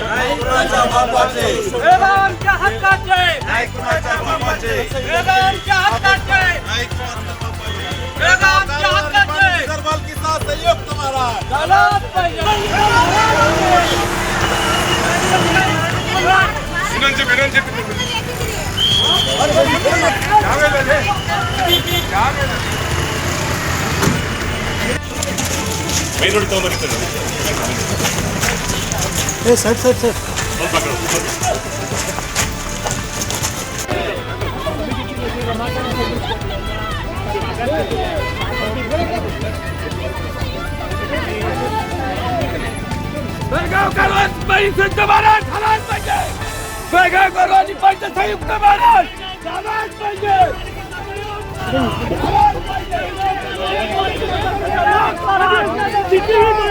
नाही कुणाच्या बापाचे वेदांच्या हक्काचे नाही कुणाच्या बापाचे वेदांच्या हक्काचे नाही कुणाच्या बापाचे वेदांच्या हक्काचे सर्वाल किसा सहयोग तुम्हाला झालाच पाहिजे विनंती మెయిన్ రోడ్ తోమరిస్తారు बेळगाव करवाच संयुक्त महाराज झालाच पाहिजे बेळगाव करवाची पंच संयुक्त महाराज झालाच पाहिजे झालाच पाहिजे.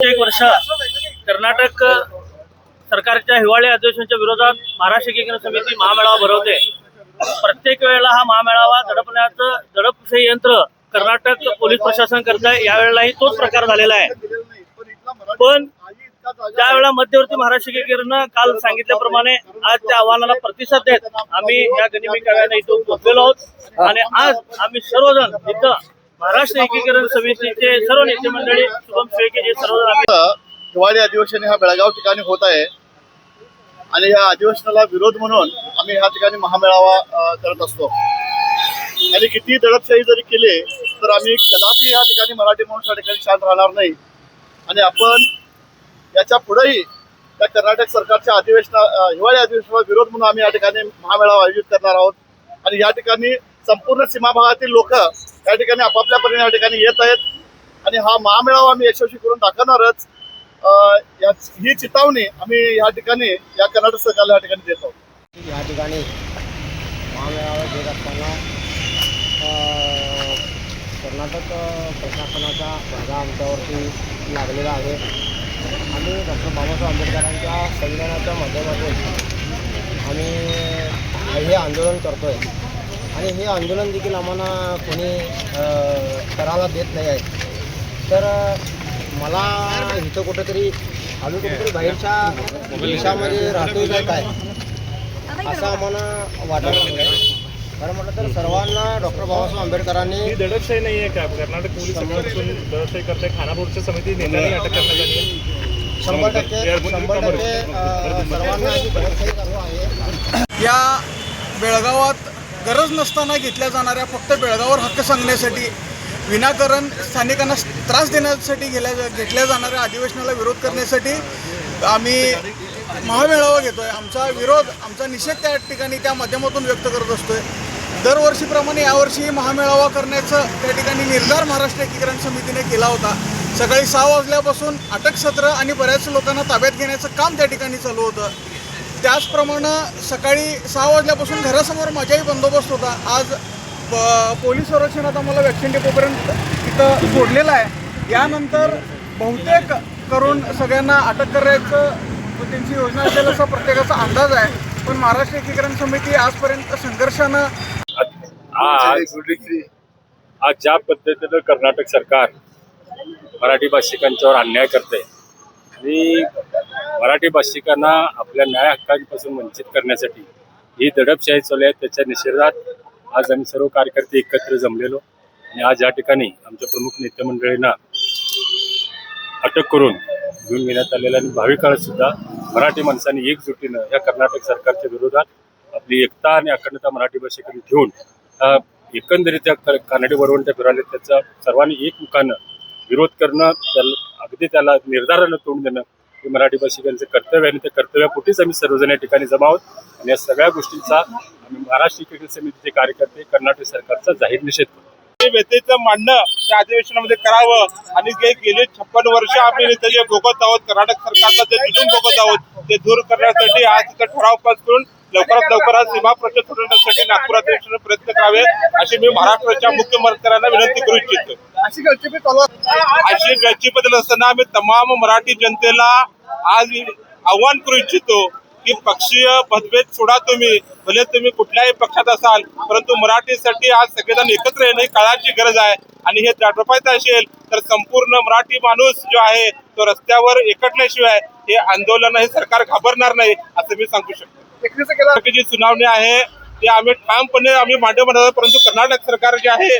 एक वर्ष कर्नाटक सरकारच्या हिवाळी अधिवेशनाच्या विरोधात महाराष्ट्र एकीकरण समिती महामेळावा भरवते. प्रत्येक वेळेला हा महामेळावा दडपण्याचं दडप यंत्र कर्नाटक पोलीस प्रशासन करत आहे यावेळेलाही तोच प्रकार झालेला आहे. पण त्यावेळेला मध्यवर्ती महाराष्ट्र एकीकरण काल सांगितल्याप्रमाणे आज त्या आव्हानाला प्रतिसाद देत आम्ही या गनिमी काव्याने इथं पोहोचलेलो आहोत. आणि आज आम्ही सर्वजण इथं महाराष्ट्र एकीकरण समितीचे सर्व नेते मंडळी शुभम शेळके जे सर्वजण हिवाळी अधिवेशन ह्या बेळगाव ठिकाणी होत आहे. आणि या अधिवेशनाला विरोध म्हणून आम्ही ह्या ठिकाणी महामेळावा करत असतो. आणि किती दडपशाही जरी केली तर आम्ही कदापि या ठिकाणी मराठी माणूस या ठिकाणी शांत राहणार नाही. आणि आपण याच्या पुढेही त्या कर्नाटक सरकारच्या अधिवेशना हिवाळी अधिवेशनाला विरोध म्हणून आम्ही या ठिकाणी महामेळावा आयोजित करणार आहोत. आणि या ठिकाणी संपूर्ण सीमा भागातील लोक या ठिकाणी आपापल्या परीने या ठिकाणी येत आहेत. आणि हा महामेळावा आम्ही यशस्वी करून दाखवणारच. या ही चितावणी आम्ही या ठिकाणी या कर्नाटक सरकारला या ठिकाणी देतो या ठिकाणी महामेळावा घेत असताना कर्नाटक प्रशासनाचा भरगा आमच्यावरती लागलेला आहे आम्ही डॉक्टर बाबासाहेब आंबेडकरांच्या संविधानाच्या माध्यमातून आम्ही हे आंदोलन करतो आहे आणि हे आंदोलन देखील आम्हाला कोणी करायला देत नाही आहे. तर मला इथं कुठंतरी आम्ही कुठेतरी बाहेरच्या देशामध्ये राहतोय का काय? असं आम्हाला वाटत आहे खरं म्हटलं तर सर्वांना डॉक्टर बाबासाहेब आंबेडकरांनी ही दडपशाही नाही आहे का कर्नाटक पोलीस दडपशाही करते. खानापूरच्या समिती नेत्यांनी अटक करण्यात आली शंभर टक्के शंभर टक्के सर्वांना ही दडपशाही चालू आहे. या बेळगावात गरज नसताना घेतल्या जाणाऱ्या फक्त बेळगावर हक्क सांगण्यासाठी विनाकारण स्थानिकांना त्रास देण्यासाठी गेल्या घेतल्या जाणाऱ्या अधिवेशनाला विरोध करण्यासाठी आम्ही महामेळावा घेतो आहे आमचा विरोध आमचा निषेध त्या ठिकाणी त्या माध्यमातून व्यक्त करत असतो आहे दरवर्षीप्रमाणे यावर्षी महामेळावा करण्याचं त्या ठिकाणी निर्धार महाराष्ट्र एकीकरण समितीने केला होता. सकाळी सहा वाजल्यापासून अटक सत्र आणि बऱ्याच लोकांना ताब्यात घेण्याचं काम त्या ठिकाणी चालू होतं. त्याचप्रमाणे सकाळी सहा वाजल्यापासून घरासमोर माझाही बंदोबस्त होता. आज पोलीस संरक्षणात आम्हाला वॅक्सिन डेपोपर्यंत इथं सोडलेलं आहे. यानंतर बहुतेक करून सगळ्यांना अटक करायचं त्यांची योजना असेल असा प्रत्येकाचा अंदाज आहे. पण महाराष्ट्र एकीकरण समिती आजपर्यंत संघर्षानं आज आज ज्या पद्धतीनं कर्नाटक सरकार मराठी भाषिकांच्यावर अन्याय करते आणि मराठी भाषिकांना आपल्या न्याय हक्कांपासून वंचित करण्यासाठी ही दडपशाही चालू आहे. त्याच्या निषेधात आज आम्ही सर्व कार्यकर्ते एकत्र जमलेलो आणि आज या ठिकाणी आमच्या प्रमुख नेते मंडळींना अटक करून घेऊन घेण्यात आलेल्या आणि भावी काळात सुद्धा मराठी माणसांनी एकजुटीनं या कर्नाटक सरकारच्या विरोधात आपली एकता आणि अखंडता मराठी भाषेकडे हा एकंदरीत त्या कानडी वरवंट्या फिराले त्याचा सर्वांनी एकमुखानं विरोध करणं त्याला अगदी त्याला निर्धारानं तोंड देणं हे मराठी भाषिकांचं कर्तव्य आणि त्या कर्तव्यापोटीच आम्ही सर्वजण या ठिकाणी जमा आहोत. आणि या सगळ्या गोष्टींचा आम्ही महाराष्ट्र क्रिकेट समितीचे कार्यकर्ते कर्नाटक सरकारचा जाहीर निषेध करतो. व्यतेचं मांडणं त्या अधिवेशनामध्ये करावं. आणि जे गेले छप्पन वर्ष आम्ही इथं जे भोगत आहोत कर्नाटक सरकारचा ते तिथून भोगत आहोत ते दूर करण्यासाठी आज इथं ठराव पास करून लवकरात लवकर आज सीमा प्रश्न सोडवण्यासाठी नागपूर अधिवेशनाने प्रयत्न करावे अशी मी महाराष्ट्राच्या मुख्यमंत्र्यांना विनंती करू इच्छितो. अशी गळचेपी चालू. अशी बदल असताना आम्ही तमाम मराठी जनतेला आज आव्हान करू इच्छितो की पक्षीय मतभेद सोडा तुम्ही भले तुम्ही कुठल्याही पक्षात असाल परंतु मराठीसाठी आज सगळेजण एकत्र येणं ही काळाची गरज आहे. आणि हे दाटवायचं असेल तर संपूर्ण मराठी माणूस जो आहे तो रस्त्यावर एकटल्याशिवाय हे आंदोलन हे सरकार घाबरणार नाही असं मी सांगू शकतो. जी सुनावणी आहे ते आम्ही ठामपणे आम्ही मांडव म्हणत परंतु कर्नाटक सरकार जे आहे